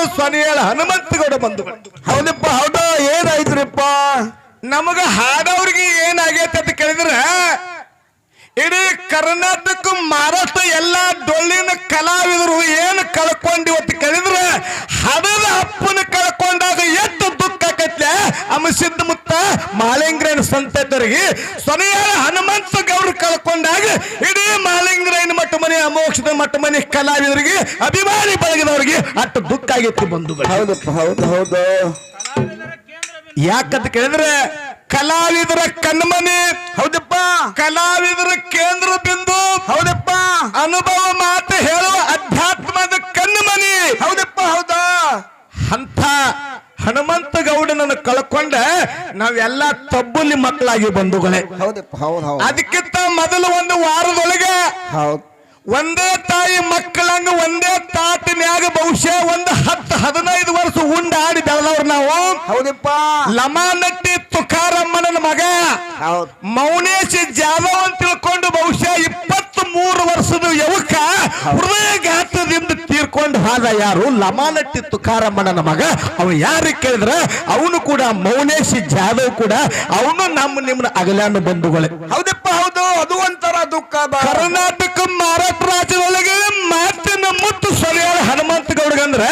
ಗೌಡ ಸೊನೆಯಾಳ ಹನುಮಂತಗೌಡ ಬಂಧುಗಳು ಹೌದಪ್ಪ ಹೌದು ಏನಾಯ್ತ್ರಿಪ್ಪ? ನಮಗ ಹಾಡವ್ರಿಗೆ ಏನಾಗೈತೆ ಅಂತ ಕೇಳಿದ್ರ ಇಡೀ ಕರ್ನಾಟಕ ಮಹಾರಾಷ್ಟ್ರ ಎಲ್ಲಾ ಡೊಳ್ಳಿನ ಕಲಾವಿದರು ಏನು ಕಳ್ಕೊಂಡಿವತ್ತು ಕೇಳಿದ್ರ ಹಡದ ಅಪ್ಪನ ಕಳ್ಕೊಂಡಾಗ ಎಷ್ಟು ದುಃಖ ಆಕತ್ಲೆ ಅಮಸಿದ್ದ ಮುತ್ತ ಮಾಲಿಂಗ್ರೇನ ಸಂತದವರಿಗೆ ಸೊನೆಯಾರ ಹನುಮಂತ ಗೌಡ್ರು ಕಳ್ಕೊಂಡಾಗ ಇಡೀ ಮಾಲಿಂಗ್ರೇನ ಮಟ್ಟ ಮನೆ ಅಮೋಕ್ಷದ ಮಟ್ಟ ಮನೆ ಕಲಾವಿದರಿಗೆ ಅಭಿಮಾನಿ ಬಳಗದವರಿಗೆ ಅಷ್ಟು ದುಃಖ ಆಗೈತಿ ಬಂಧುಗಳು. ಹೌದಪ್ಪ ಹೌದು ಹೌದು. ಯಾಕಂತ ಕೇಳಿದ್ರೆ ಕಲಾವಿದರ ಕಣ್ಮನೆ ಹೌದಪ್ಪ. ಕಲಾವಿದರ ಕೇಂದ್ರ ಬಿಂದು ಹೌದಪ್ಪ. ಅನುಭವ ಮಾತು ಹೇಳುವ ಅಧ್ಯಾತ್ಮದ ಕಣ್ಮನಿ ಹೌದಪ್ಪ ಹೌದಾ ಅಂತ ಹನುಮಂತ ಗೌಡನನ್ನು ಕಳ್ಕೊಂಡ ನಾವೆಲ್ಲ ತಬ್ಬುಲಿ ಮಕ್ಕಳಾಗಿ ಬಂಧುಗಳೇ. ಹೌದಪ್ಪ ಹೌದು ಹೌದು. ಅದಕ್ಕಿಂತ ಮೊದಲು ಒಂದು ವಾರದೊಳಗೆ ಹೌದು. ಒಂದೇ ತಾಯಿ ಮಕ್ಕಳಂಗ ಒಂದೇ ತಾಟಿನ್ಯಾಗ ಬಹುಶಃ ಒಂದು ಹತ್ತು ಹದಿನೈದು ವರ್ಷ ಉಂಡಾಡಿ ಬೆಳೆದವ್ರು ನಾವು. ಹೌದಪ್ಪ. ಲಮಾನಟ್ಟಿ ತುಕಾರಮ್ಮನ ಮಗ. ಹೌದು. ಮೌನೇಶ್ ಜಾಧವ್ ಅಂತ ತಿಳ್ಕೊಂಡು ಬಹುಶಃ ಮೂರು ವರ್ಷದ ಯುವಕ ಹೃದಯಘಾತದಿಂದ ತೀರ್ಕೊಂಡು ಹಾದ ಯಾರು? ಲಮಾನಟ್ಟಿ ತುಕಾರಮ್ಮನ ಮಗ. ಅವ ಯಾರು ಕೇಳಿದ್ರ ಅವನು ಕೂಡ ಮೌನೇಶ್ ಜಾಧವ್ ಕೂಡ. ಅವನು ನಮ್ಮ ನಿಮ್ಮ ಅಗಲಾನು ಬಂಧುಗಳೇ. ಹೌದಪ್ಪ ಹೌದು. ಅದು ಒಂಥರ ದುಃಖ ಕರ್ನಾಟಕ ಮಹಾರಾಷ್ಟ್ರ ರಾಜ್ಯದೊಳಗೆ ಮಾತಿನ ಮುತ್ತು ಸರಿಯಾದ ಹನುಮಂತ ಗೌಡಗಂದ್ರ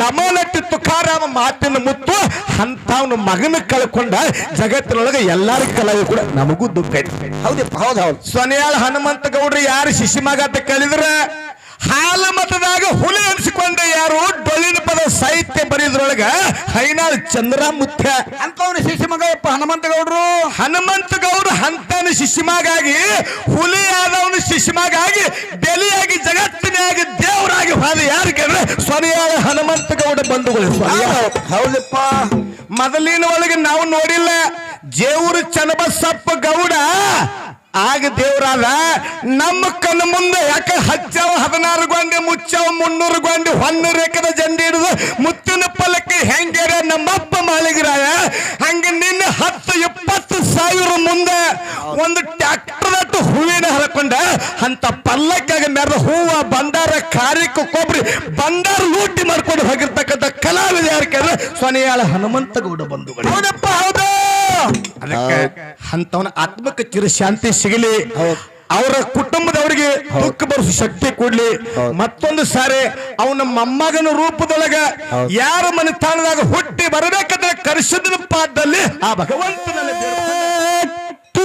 ಲಮಾನಟ್ಟಿ ತುಕಾರಾಮ ಮಾತಿನ ಮುತ್ತು ಅಂತವನ ಮಗನ ಕಳ್ಕೊಂಡ ಜಗತ್ತಿನೊಳಗೆ ಎಲ್ಲಾರ ಕಲಾವಿದ ಕೂಡ ನಮಗೂ ದುಃಖ ಐತಿ. ಹೌದಪ್ಪ ಹೌದು ಹೌದು. ಸೊನೆಯಾಳ ಹನುಮಂತ ಗೌಡ್ರಿ ಯಾರು? ಶಿಶಿ ಮಗ ಅಂತ ಕಳಿದ್ರೆ ಹಾಲು ಮತದಾಗ ಹುಲಿ ಅನ್ಸಿಕೊಂಡ ಯಾರು? ಡೊಳ್ಳಿನ ಪದ ಸಾಹಿತ್ಯ ಬರೆಯದ್ರೊಳಗ ಹೈನಾಳ್ ಚಂದ್ರ ಮುತ್ಯ ಅಂತವ್ನ ಶಿಶು ಮಗಪ್ಪ ಹನುಮಂತ ಗೌಡ್ರು ಹನುಮಂತ ಗೌಡ್ರು ಹಂತನ ಶಿಶಿಮಗಾಗಿ ಹುಲಿ ಆದವನು ಶಿಶಿಮಗಾಗಿ ಬೆಲಿಯಾಗಿ ಜಗತ್ತಿನಾಗಿ ದೇವರಾಗಿ ಹೋದ ಯಾರು ಕೇಳಿದ್ರೆ ಸೊನೆಯಾಳ ಹನುಮಂತ ಗೌಡ ಬಂಧುಗಳು ಹೌದಪ್ಪ. ಮೊದಲಿನ ಒಳಗೆ ನಾವು ನೋಡಿಲ್ಲ ಜೇವರು ಚನ್ನಬಸಪ್ಪ ಗೌಡ ಆಗ ದೇವರಾದ ನಮ್ಮ ಕಣ್ಣ ಮುಂದೆ ಯಾಕೆ ಹಚ್ಚವ ಹದಿನಾರು ಗೊಂಡೆ ಮುಚ್ಚವ ಮುನ್ನೂರು ಗೊಂಡೆ ಹೊನ್ನ ರೇಖದ ಜಂಡಿ ಹಿಡಿದು ಮುತ್ತಿನ ಪಲ್ಲಕ್ಕೆ ಹೆಂಗ್ಯಾರ ನಮ್ಮಪ್ಪ ಮಾಲಿಗರಾಯ ಹಂಗೆ ನಿನ್ನ ಹತ್ತು ಇಪ್ಪತ್ತು ಸಾವಿರ ಮುಂದೆ ಒಂದು ಟ್ಯಾಕ್ಟರ್ ಹೂವಿನ ಹರಕೊಂಡ ಅಂತ ಪಲ್ಲಕ್ಕಾಗ ಮೆರೆದ ಹೂವ ಬಂದಾರ ಕಾರ್ಯಕ್ಕೆ ಕೊಬ್ಬರಿ ಬಂದಾರ ಲೂಟಿ ಮಾಡ್ಕೊಂಡು ಹೋಗಿರ್ತಕ್ಕಂಥ ಕಲಾವಿದ ಯಾರು ಕೇಳಿದ್ರೆ ಸೊನೆಯಾಳ ಹನುಮಂತಗೌಡ ಬಂಧುಗಳು. ಹೌದಪ್ಪ ಹೌದು. ಅದಕ್ಕೆ ಅಂತವನ ಆತ್ಮಕ್ಕೆ ಚಿರಶಾಂತಿ ಸಿಗಲಿ. ಅವರ ಕುಟುಂಬದವರಿಗೆ ದುಃಖ ಬರಿಸ ಶಕ್ತಿ ಕೊಡ್ಲಿ. ಮತ್ತೊಂದು ಸಾರಿ ಅವನ ಮೊಮ್ಮಗನ ರೂಪದೊಳಗ ಯಾರ ಮನೆತನದಾಗ ಹುಟ್ಟಿ ಬರಬೇಕಂದ್ರೆ ಕರೆಸಿದ ಪಾದದಲ್ಲಿ ಆ ಭಗವಂತನಲ್ಲಿ ದುಃಖ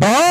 বা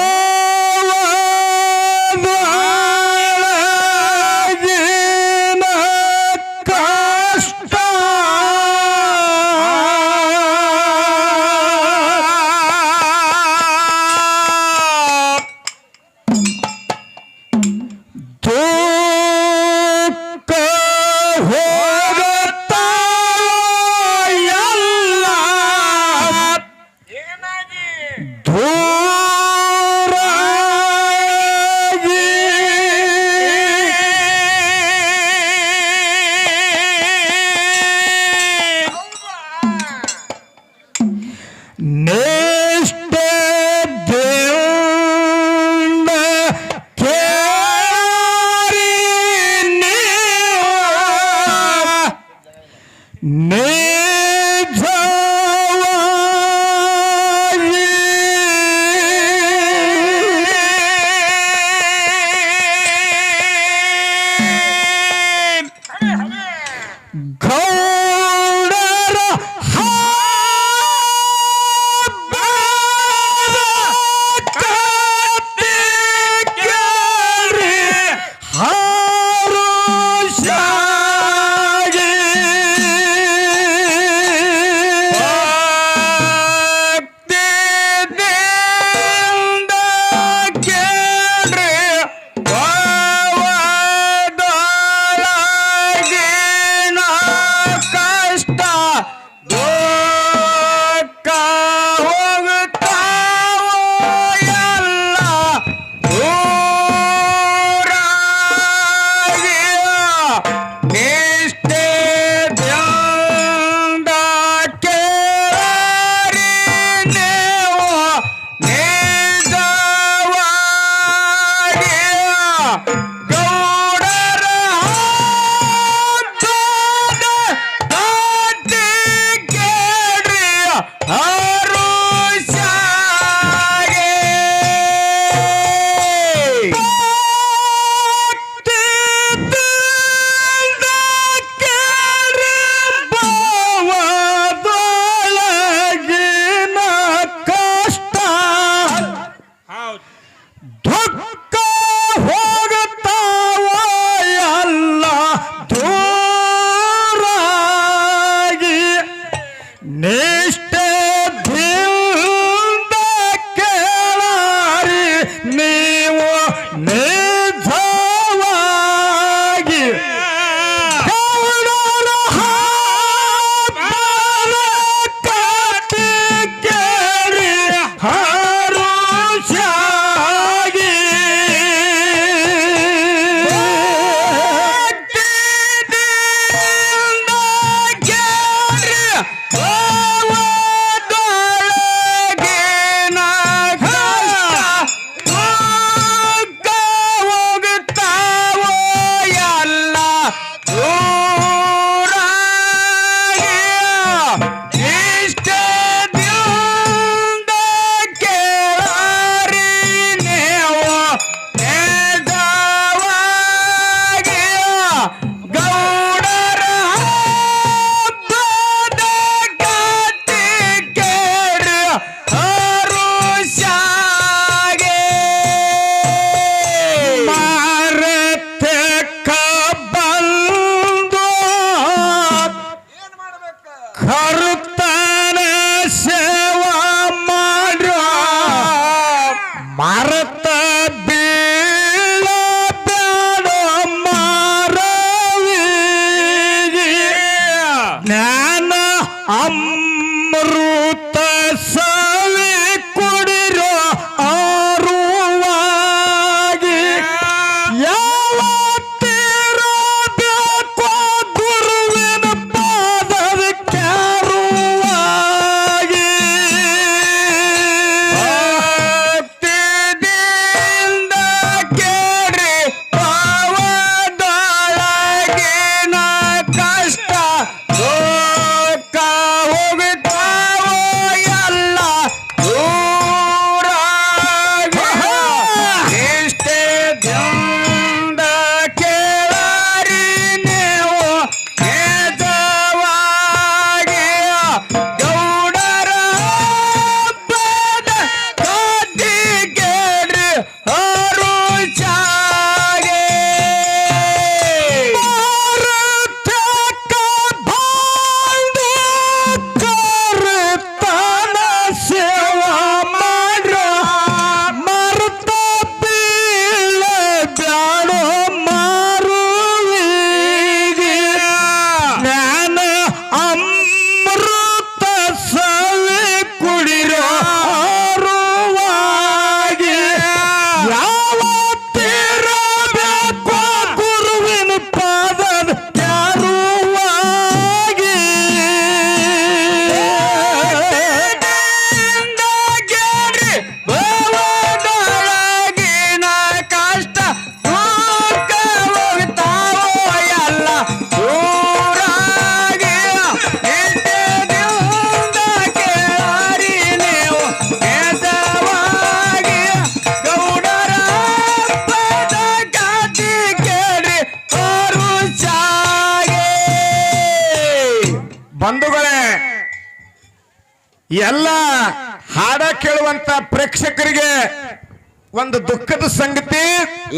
ಒಂದು ದುಃಖದ ಸಂಗತಿ?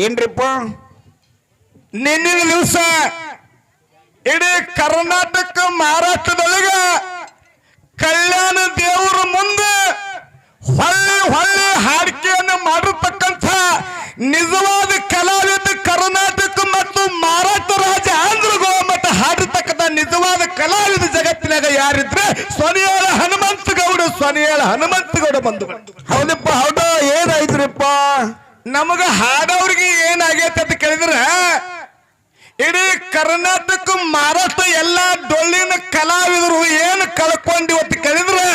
ಏನ್ರಿಪ್ಪ? ನಿನ್ನಿನ ದಿವಸ ಇಡೀ ಕರ್ನಾಟಕ ಮಹಾರಾಷ್ಟ್ರದೊಳಗ ಕಲ್ಯಾಣ ದೇವರ ಮುಂದೆ ಹೊಳ್ಳಿ ಹೊಳ್ಳಿ ಹಾಡಿಕೆಯನ್ನು ಮಾಡಿರ್ತಕ್ಕಂಥ ನಿಜವಾದ ಕಲಾವಿದ ಕರ್ನಾಟಕ ಮತ್ತು ಮಹಾರಾಷ್ಟ್ರ ರಾಜ್ಯ ಆಂಧ್ರ ಮತ್ತು ಹಾಡಿರ್ತಕ್ಕಂಥ ನಿಜವಾದ ಕಲಾವಿದ ಜಗತ್ತಿನಾಗ ಯಾರಿದ್ರೆ ಸೊನಿಯಾಳ ಗೌಡ ಸೊನಿಯಾಳ ಹನುಮಂತ ಗೌಡ ಬಂದು ಹೌದಪ್ಪ ಹೌದು. ಏನಾಯ್ತ್ರಿಪ್ಪ? ನಮಗ ಹಾಡವ್ರಿಗೆ ಏನಾಗೈತೆ ಅಂತ ಕೇಳಿದ್ರೆ, ಇಡೀ ಕರ್ನಾಟಕ ಮಹಾರಾಷ್ಟ್ರ ಎಲ್ಲ ಡೊಳ್ಳಿನ ಕಲಾವಿದರು ಏನು ಕಳ್ಕೊಂಡು ಇವತ್ತು ಕೇಳಿದ್ರೆ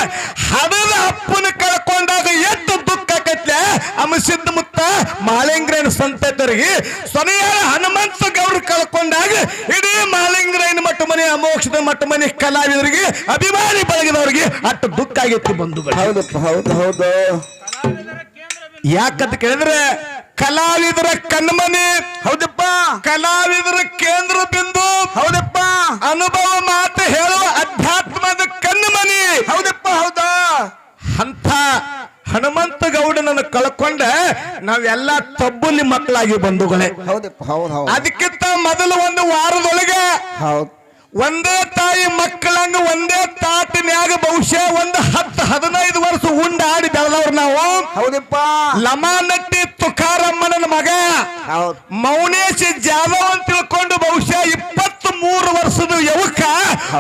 ಹಡದ ಅಪ್ಪನ ಕಳ್ಕೊಂಡಾಗ ಎಷ್ಟು ದುಃಖ ಆಕೈತೆ? ಅಮಸಿದ್ದ ಮುತ್ತ, ಮಾಳಿಂಗ್ರೇನ ಸಂತತರಿಗೆ ಸ್ವನೆಯ ಹನುಮಂತ ಗೌರ್ ಕಳ್ಕೊಂಡಾಗ ಇಡೀ ಮಾಳಿಂಗ್ರೇನ ಮಟ್ಟ ಮನೆ, ಅಮೋಕ್ಷದ ಮಟ್ಟ ಮನೆ ಕಲಾವಿದರಿಗೆ, ಅಭಿಮಾನಿ ಬಳಗದವರಿಗೆ ಅಷ್ಟು ದುಃಖ ಆಗೈತಿ ಬಂಧುಗಳು. ಹೌದಪ್ಪ, ಹೌದು ಹೌದು. ಯಾಕಂತ ಕೇಳಿದ್ರೆ ಕಲಾವಿದರ ಕಣ್ಮನೆ. ಹೌದಪ್ಪ. ಕಲಾವಿದರ ಕೇಂದ್ರ ಬಿಂದು. ಹೌದಪ್ಪ. ಅನುಭವ ಮಾತು ಹೇಳುವ ಅಧ್ಯಾತ್ಮದ ಕಣ್ಮನಿ. ಹೌದಪ್ಪ ಹೌದಾ. ಅಂತ ಹನುಮಂತ ಗೌಡನನ್ನು ಕಳ್ಕೊಂಡ. ನಾವೆಲ್ಲ ತಬ್ಬುಲಿ ಮಕ್ಕಳಾಗಿ ಬಂಧುಗಳೇ. ಹೌದಪ್ಪ ಹೌದ್ ಹೌದ್. ಅದಕ್ಕಿಂತ ಮೊದಲು ಒಂದು ವಾರದೊಳಗೆ ಹೌದ್. ಒಂದೇ ತಾಯಿ ಮಕ್ಕಳಂಗ ಒಂದೇ ತಾಟಿನ್ಯಾಗ ಬಹುಶಃ ಒಂದು ಹತ್ತು ಹದಿನೈದು ವರ್ಷ ಉಂಡಾಡಿ ಬೆಳೆದವ್ರು ನಾವು. ಹೌದಪ್ಪ. ಲಮಾನಟ್ಟಿ ತುಕಾರಮ್ಮನ ಮಗ. ಮೌನೇಶ್ ಜಾಧವ್ ಅಂತ ತಿಳ್ಕೊಂಡು ಬಹುಶಃ ಮೂರು ವರ್ಷದ ಯುವಕ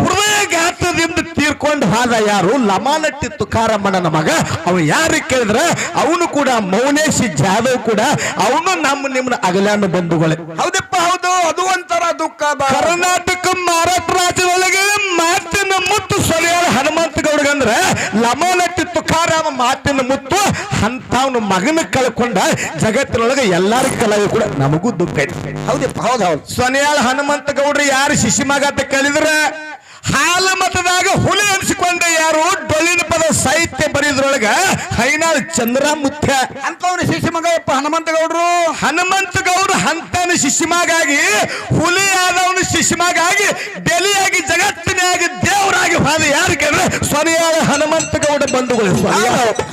ಹೃದಯಘಾತದಿಂದ ತೀರ್ಕೊಂಡು ಹೋದ ಯಾರು? ಲಮಾನಟ್ಟಿ ತುಕಾರಮ್ಮನ ಮಗ. ಅವ ಯಾರು ಕೇಳಿದ್ರ? ಅವನು ಕೂಡ ಮೌನೇಶ್ ಜಾಧವ್ ಕೂಡ. ಅವನು ನಮ್ಮ ನಿಮ್ಮ ಅಗಲಾನು ಬಂಧುಗಳೇ. ಹೌದಪ್ಪ ಹೌದು. ಅದು ಒಂಥರ ದುಃಖ ಕರ್ನಾಟಕ ಮಹಾರಾಷ್ಟ್ರ ರಾಜ್ಯದೊಳಗೆ ಮಾತಿನ ಮುತ್ತು ಸರಿಯಾದ ಹನುಮಂತ ಗೌಡಗಂದ್ರೆ ಲಮಾನಟ್ಟಿ ತುಕಾರಾಮ ಮಾತಿನ ಮುತ್ತು ಅಂತವನ ಮಗನ ಕಳ್ಕೊಂಡ ಜಗತ್ತಿನೊಳಗೆ ಎಲ್ಲಾರ ಕಲಾವಿ ಕೂಡ ನಮಗೂ ದುಃಖ ಐತಿ. ಹೌದಪ್ಪ ಹೌದು ಹೌದು. ಸೊನೆಯಾಳ ಹನುಮಂತ ಗೌಡ್ರು ಯಾರು? ಶಿಶಿ ಮಗ ಅಂತ ಕೇಳಿದ್ರ ಹಾಲ ಮತದಾಗ ಹುಲಿ ಅನ್ಸಿಕೊಂಡ ಯಾರು? ಡೊಳ್ಳಿನ ಪದ ಸಾಹಿತ್ಯ ಬರೆಯದ್ರೊಳಗ ಹೈನಾಳ್ ಚಂದ್ರಮುತ್ಯ ಅಂತವನು ಶಿಶು ಮಗ ಯಪ್ಪ ಹನುಮಂತ ಗೌಡ್ರು ಹನುಮಂತ ಗೌಡ್ರು ಹಂತನ ಆಗಿ ಹುಲಿ ಆದವನು ಆಗಿ ಬೆಲಿಯಾಗಿ ಜಗತ್ತಿನಾಗಿ ದೇವರಾಗಿ ಹೋದ ಯಾರು ಕೇಳಿದ್ರೆ ಸ್ವನಿಯಾದ ಹನುಮಂತ ಗೌಡ ಬಂಧುಗಳು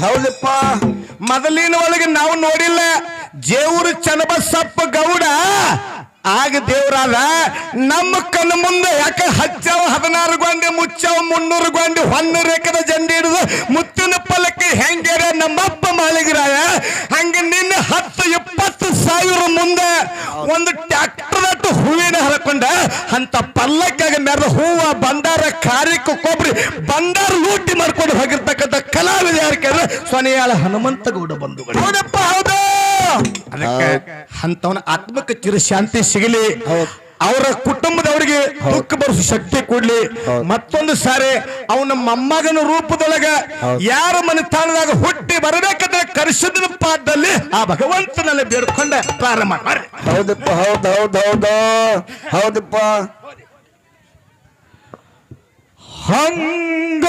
ಹೌದಪ್ಪ. ಮೊದಲಿನ ಒಳಗೆ ನಾವು ನೋಡಿಲ್ಲ ಜೇವರು ಚನ್ನಬಸಪ್ಪ ಗೌಡ ಆಗ ದೇವರಾದ ನಮ್ಮ ಕಣ್ಣು ಮುಂದೆ ಯಾಕೆ ಹಚ್ಚವ ಹದಿನಾರು ಗೊಂಡೆ, ಮುಚ್ಚವ ಮುನ್ನೂರು ಗೊಂಡೆ ಹೊನ್ನೂರು ಎಕರೆ ಜಂಡಿ ಹಿಡಿದು ಮುತ್ತಿನ ಪಲ್ಲಕ್ಕೆ ಹೆಂಗೇರೆ ನಮ್ಮಪ್ಪ ಮಾಳಿಗರಾಯ? ಹಂಗೆ ನಿನ್ನೆ ಹತ್ತು ಇಪ್ಪತ್ತು ಸಾವಿರ ಮುಂದೆ ಒಂದು ಟ್ಯಾಕ್ಟರ್ ಹೂವಿನ ಹರಕೊಂಡ ಅಂತ ಪಲ್ಲಕ್ಕಾಗ ಮೆರೆದ ಹೂವ ಬಂದಾರ ಕಾರ್ಯಕ್ಕೆ ಕೊಬ್ಬರಿ ಬಂದಾರ ಲೂಟಿ ಮಾಡ್ಕೊಂಡು ಹೋಗಿರ್ತಕ್ಕಂಥ ಕಲಾವಿದ ಯಾರು ಕೇಳಿದ್ರೆ ಸೊನೆಯಾಳ ಹನುಮಂತ ಗೌಡ ಬಂಧುಗಳು. ಹೌದಪ್ಪ ಹೌದು! ಅದಕ್ಕೆ ಅಂತವನ ಆತ್ಮಕ್ಕೆ ಚಿರಶಾಂತಿ ಸಿಗಲಿ. ಅವರ ಕುಟುಂಬದವರಿಗೆ ದುಃಖ ಬರಿಸೋ ಶಕ್ತಿ ಕೊಡ್ಲಿ. ಮತ್ತೊಂದು ಸಾರಿ ಅವನ ಮೊಮ್ಮಗನ ರೂಪದೊಳಗ. ಯಾರ ಮನೆತನದಾಗ ಹುಟ್ಟಿ ಬರಬೇಕಂದ್ರೆ ಕರೆಸಿದ ಪಾದದಲ್ಲಿ ಆ ಭಗವಂತನಲ್ಲಿ ಬೇಡ್ಕೊಂಡ ಪ್ರಾರಂಭ ಹೌದಪ್ಪ ಹೌದ್ ಹೌದ್ ಹೌದು. ಹೌದಪ್ಪ. ಹಂಗ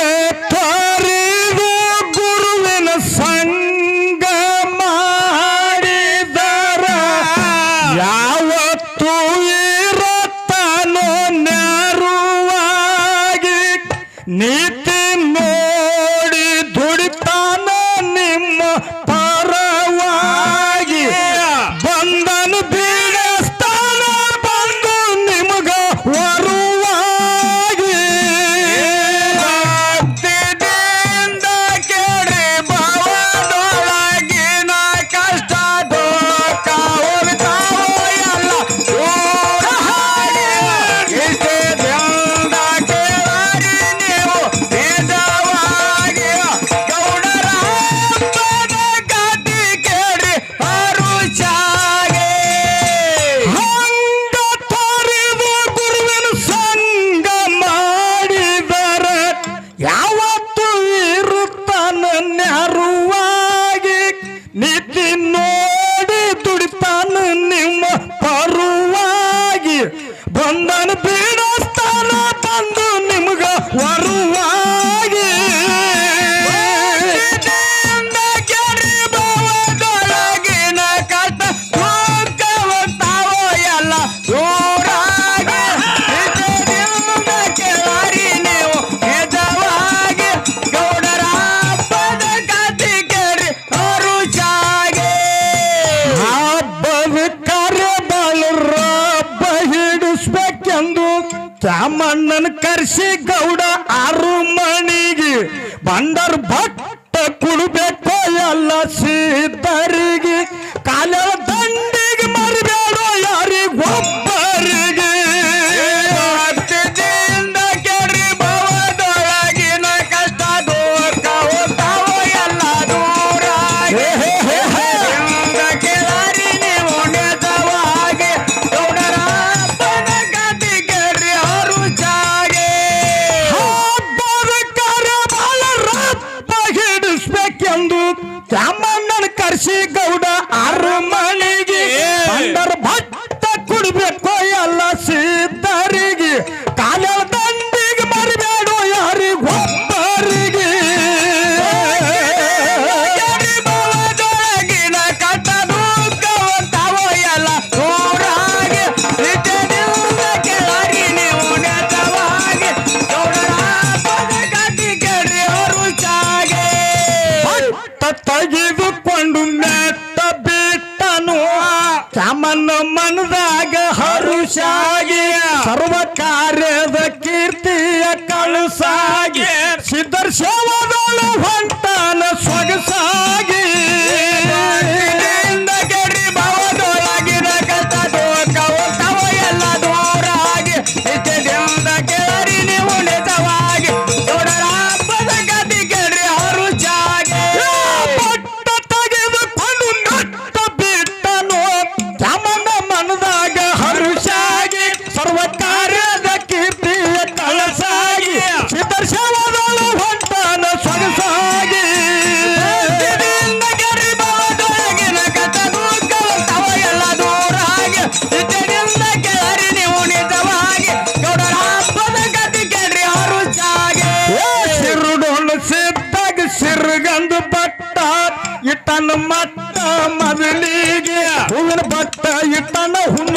sick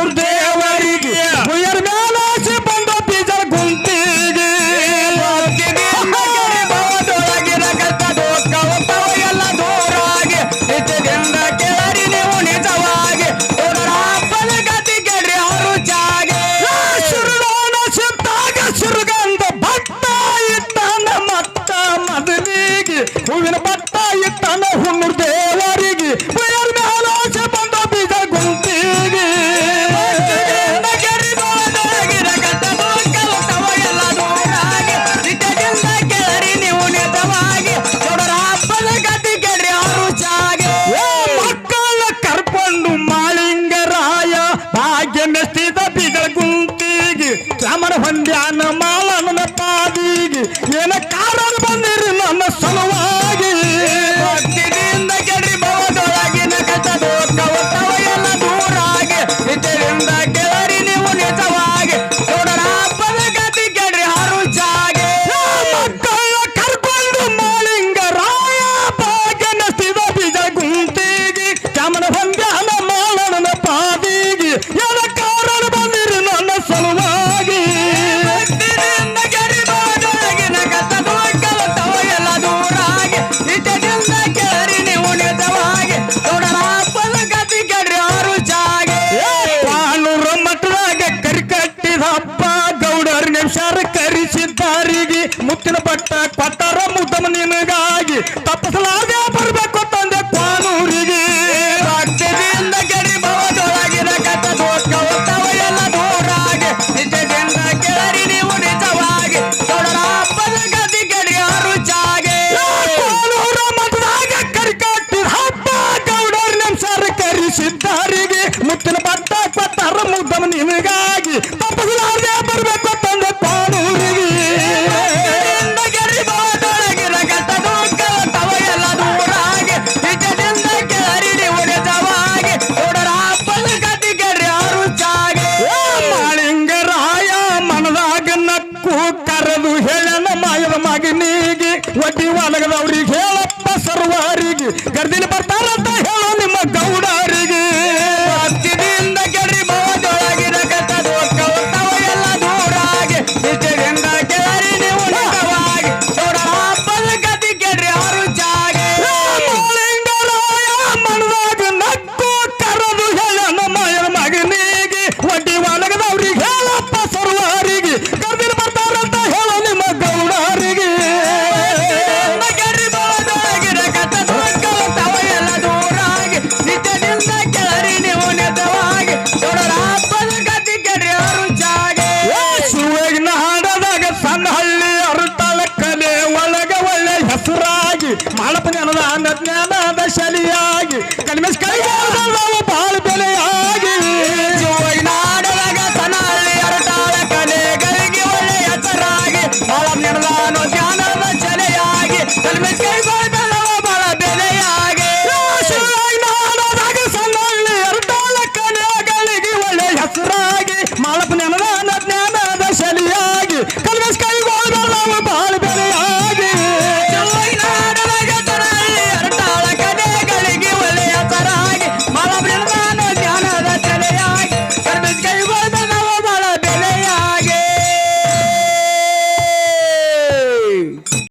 norte